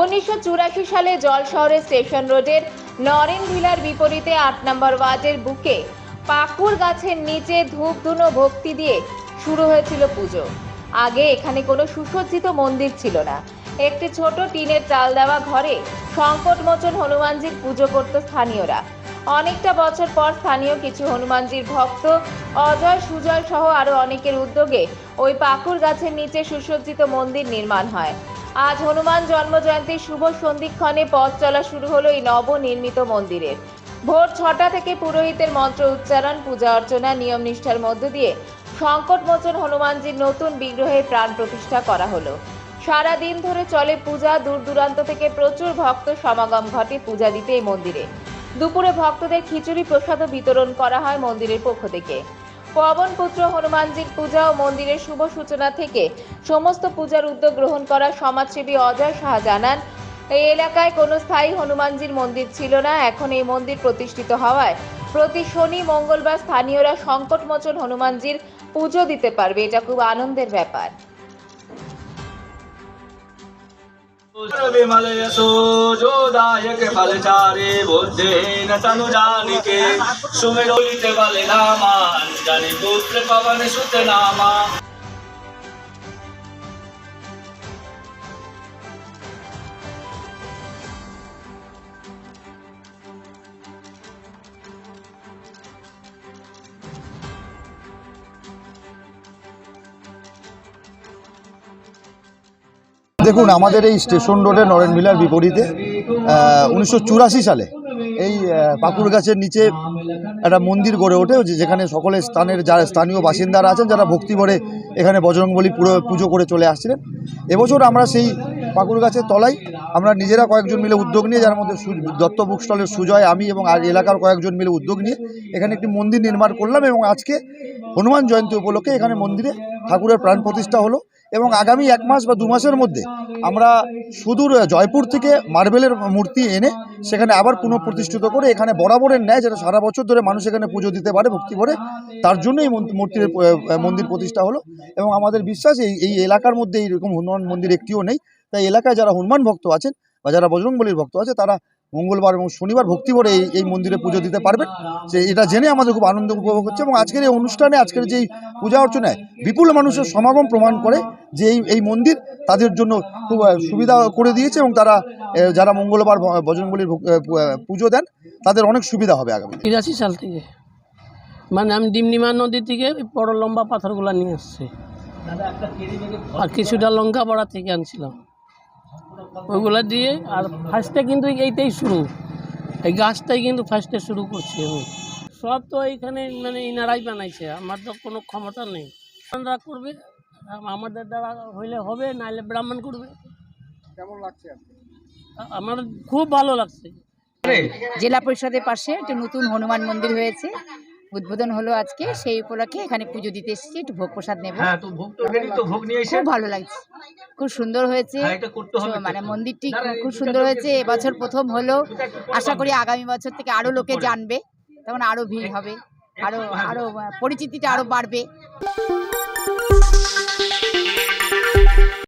উনিশশো চুরাশি সালে জলশহরে স্টেশন রোডের নরেন ভিলার বিপরীতে আট নম্বর ওয়ার্ডের বুকে পাকুর গাছের নিচে ধূপ ধুনো ভক্তি দিয়ে শুরু হয়েছিল পুজো। আগে এখানে কোনো সুসজ্জিত মন্দির ছিল না। একটি ছোট টিনের চাল দেওয়া ঘরে সংকটমোচন হনুমানজির পুজো করত স্থানীয়রা। অনেকটা বছর পর স্থানীয় কিছু হনুমানজির ভক্ত অজয় সুজয় সহ আরও অনেকের উদ্যোগে ওই পাকুর গাছের নিচে সুসজ্জিত মন্দির নির্মাণ হয়। আজ হনুমান জন্মজয়ন্তীর শুভ সন্ধিক্ষণে পথ চলা শুরু হলো এই নবনির্মিত মন্দিরের। ভোর ছটা থেকে পুরোহিতের মন্ত্র উচ্চারণ, পূজা অর্চনা, নিয়ম নিষ্ঠার মধ্য দিয়ে সংকটমোচন হনুমানজির নতুন বিগ্রহে প্রাণ প্রতিষ্ঠা করা হলো। সারা দিন ধরে চলে পূজা, দূর দূরান্ত থেকে প্রচুর ভক্ত সমাগম ঘটে পূজা দিতে এই মন্দিরে। দুপুরে ভক্তদের খিচুড়ি প্রসাদও বিতরণ করা হয় মন্দিরের পক্ষ থেকে। পবন পুত্র হনুমানজির পূজা ও মন্দিরের শুভ সূচনা থেকে সমস্ত পূজার উদ্যোগ গ্রহণ করা সমাজসেবী অজয় শাহ জানান, এই এলাকায় কোনো স্থায়ী হনুমানজির মন্দির ছিল না, এখন এই মন্দির প্রতিষ্ঠিত হওয়ায় প্রতি শনি, মঙ্গলবার স্থানীয়রা সংকটমোচন হনুমানজির পুজো দিতে পারবে। এটা খুব আনন্দের ব্যাপার। সর্ববিমলয়শোযোদায়ক ফলচারে বুদ্ধেন তনুজানিকে সুমেরোলিতে বলে নামান জানি পুত্র পবন সুত নামা দেখুন, আমাদের এই স্টেশন রোডে নরেন ভিলার বিপরীতে উনিশশো চুরাশি সালে এই পাকুড় গাছের নিচে একটা মন্দির গড়ে ওঠে যেখানে সকলে স্থানের যারা স্থানীয় বাসিন্দারা আছেন, যারা ভক্তি ভরে এখানে বজরংবলী পুরো পুজো করে চলে আসছিলেন। এবছর আমরা সেই পাকুড় গাছের তলায় আমরা নিজেরা কয়েকজন মিলে উদ্যোগ নিয়ে, যার মধ্যে দত্ত বুক স্টলের সুজয়, আমি এবং আর এলাকার কয়েকজন মিলে উদ্যোগ নিয়ে এখানে একটি মন্দির নির্মাণ করলাম এবং আজকে হনুমান জয়ন্তী উপলক্ষে এখানে মন্দিরে ঠাকুরের প্রাণ প্রতিষ্ঠা হলো। এবং আগামী এক মাস বা দু মাসের মধ্যে আমরা সুদূর জয়পুর থেকে মার্বেলের মূর্তি এনে সেখানে আবার পুনঃপ্রতিষ্ঠিত করে এখানে বরাবরের ন্যায় যেটা সারা বছর ধরে মানুষ এখানে পুজো দিতে পারে, ভক্তি করে, তার জন্যই মূর্তির মন্দির প্রতিষ্ঠা হলো। এবং আমাদের বিশ্বাস, এই এই এলাকার মধ্যে এইরকম হনুমান মন্দির একটিও নেই। তাই এলাকায় যারা হনুমান ভক্ত আছেন বা যারা বজরংবলীর ভক্ত আছে, তারা মঙ্গলবার এবং শনিবার ভক্তি করে এই এই মন্দিরে পুজো দিতে পারবেন যে এটা জেনে আমাদের খুব আনন্দ উপভোগ হচ্ছে এবং আজকের এই অনুষ্ঠানে আজকের যেই পূজা অর্চনায় বিপুল মানুষের সমাগম প্রমাণ করে যে এই এই মন্দির তাদের জন্য খুব সুবিধা করে দিয়েছে এবং তারা যারা মঙ্গলবার ব- বজরংবলীর ভক- আহ, পু- আহ, পুজো দেন তাদের অনেক সুবিধা হবে আগামী। তিরাশি সাল থেকে। মানে আমি ডিমনিমা নদী থেকে বড় লম্বা পাথরগুলো নিয়ে আসছি আর কিছুটা লঙ্কা পাড়া থেকে আনছিলাম। ওইগুলো দিয়ে আর ফার্স্টে কিন্তু এইটাই শুরু। এই গাছটাই কিন্তু ফার্স্টে শুরু করছি আমি। সব তো এইখানে মানে ইনারাই বানাইছে আমার তো কোনো ক্ষমতা নেই। ব্রাহ্মণরা করবে আমাদের দ্বারা হইলে হবে নাহলে ব্রাহ্মণ করবে। আ- আমার খুব ভালো লাগছে। জেলা পরিষদের পাশে একটা নতুন হনুমান মন্দির হয়েছে। উদ্বোধন হলো আজকে সেই উপলক্ষে এখানে পুজো দিতে এসেছি একটু ভোগ প্রসাদ নেব। হ্যাঁ খুব ভালো লাগছে। খুব সুন্দর হয়েছে। হ্যাঁ। মানে মন্দিরটি খুব সুন্দর হয়েছে। এবছর প্রথম হলো। আশা করি আগামী বছর থেকে আরও লোকে জানবে। তখন আরও ভিড় হবে। আরও আরও পরিচিতিটা আরও বাড়বে।